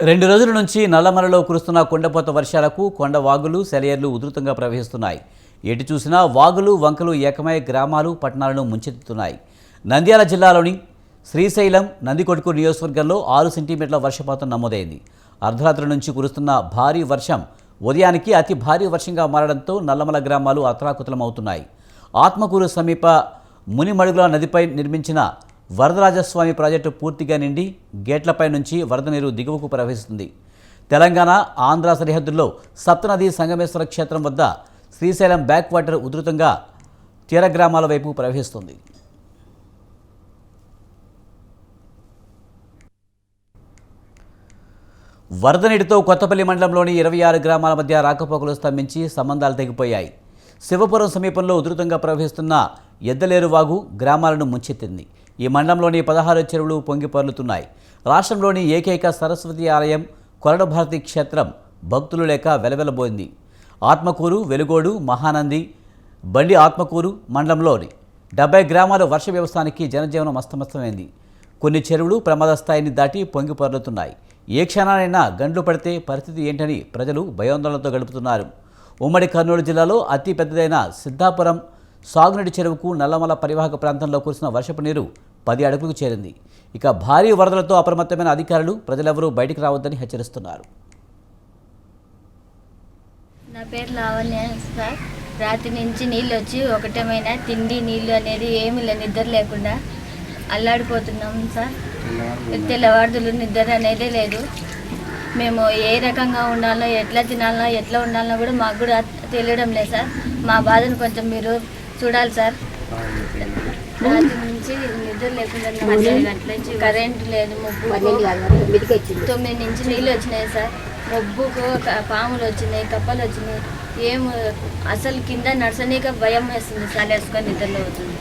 రెండు రోజుల నుంచి నల్లమలలో కురుస్తున్న కొండపోత వర్షాలకు కొండ వాగులు సెలయర్లు ఉధృతంగా ప్రవహిస్తున్నాయి. ఎటు చూసినా వాగులు వంకలు ఏకమై గ్రామాలు పట్టణాలను ముంచెత్తుతున్నాయి. నంద్యాల జిల్లాలోని శ్రీశైలం నందికొట్కూరు నియోజకవర్గంలో ఆరు సెంటీమీటర్ల వర్షపాతం నమోదైంది. అర్ధరాత్రి నుంచి కురుస్తున్న భారీ వర్షం ఉదయానికి అతి భారీ వర్షంగా మారడంతో నల్లమల గ్రామాలు అతలాకుతలమవుతున్నాయి. ఆత్మకూరు సమీప మునిమడుగుల నదిపై నిర్మించిన వరదరాజస్వామి ప్రాజెక్టు పూర్తిగా నిండి గేట్లపై నుంచి వరద నీరు దిగువకు ప్రవహిస్తుంది. తెలంగాణ ఆంధ్ర సరిహద్దుల్లో సప్తనది సంగమేశ్వర క్షేత్రం వద్ద శ్రీశైలం బ్యాక్ వాటర్ ఉధృతంగా తీర గ్రామాల వైపు ప్రవహిస్తుంది. వరద నీటితో కొత్తపల్లి మండలంలోని ఇరవై ఆరు గ్రామాల మధ్య రాకపోకలు స్తంభించి సంబంధాలు తెగిపోయాయి. శివపురం సమీపంలో ఉధృతంగా ప్రవహిస్తున్న ఎద్దలేరు వాగు గ్రామాలను ముంచెత్తింది. ఈ మండలంలోని పదహారు చెరువులు పొంగిపరులుతున్నాయి రాష్ట్రంలోని ఏకైక సరస్వతి ఆలయం కొరడభారతి క్షేత్రం భక్తులు లేక వెలవెలబోయింది. ఆత్మకూరు వెలుగోడు మహానంది బండి ఆత్మకూరు మండలంలోని డెబ్బై గ్రామాల వర్ష వ్యవస్థానికి జనజీవనం అస్తమస్తమైంది. కొన్ని చెరువులు ప్రమాద స్థాయిని దాటి పొంగిపరులుతున్నాయి ఏ క్షణానైనా గండ్లు పడితే పరిస్థితి ఏంటని ప్రజలు భయాందోళనతో గడుపుతున్నారు. ఉమ్మడి కర్నూలు జిల్లాలో అతి పెద్దదైన సిద్ధాపురం సాగునీటి చెరువుకు నల్లమల పరివాహక ప్రాంతంలో కురిసిన వర్షపు నీరు పది అడుగులకు చేరింది. ఇక భారీ వరదలతో అప్రమత్తమైన అధికారులు ప్రజలెవరూ బయటికి రావద్దని హెచ్చరిస్తున్నారు. నా పేరు లావణ్య సార్. రాత్రి నుంచి నీళ్ళు వచ్చి ఒకటేమైనా తిండి నీళ్ళు అనేది ఏమీ లేదు నిద్ర లేకుండా అల్లాడిపోతున్నాం సార్. తెల్లవారుదులు నిద్ర అనేదే లేదు. మేము ఏ రకంగా ఉండాలో ఎట్లా తినాలో ఎట్లా ఉండాలో కూడా మాకు కూడా తెలియడం లేదు సార్. మా బాధను కొంచెం మీరు చూడాలి సార్. రాత్రి నుంచి నిద్ర లేకుండా కరెంట్ లేదు ముగ్గు తొమ్మిది నుంచి నీళ్ళు వచ్చినాయి సార్. మబ్బుకు పాములు వచ్చినాయి కప్పలు వచ్చినాయి. ఏం అసలు కింద నడసనీక భయం వేస్తుంది సార్ వేసుకొని నిద్రలో అవుతుంది.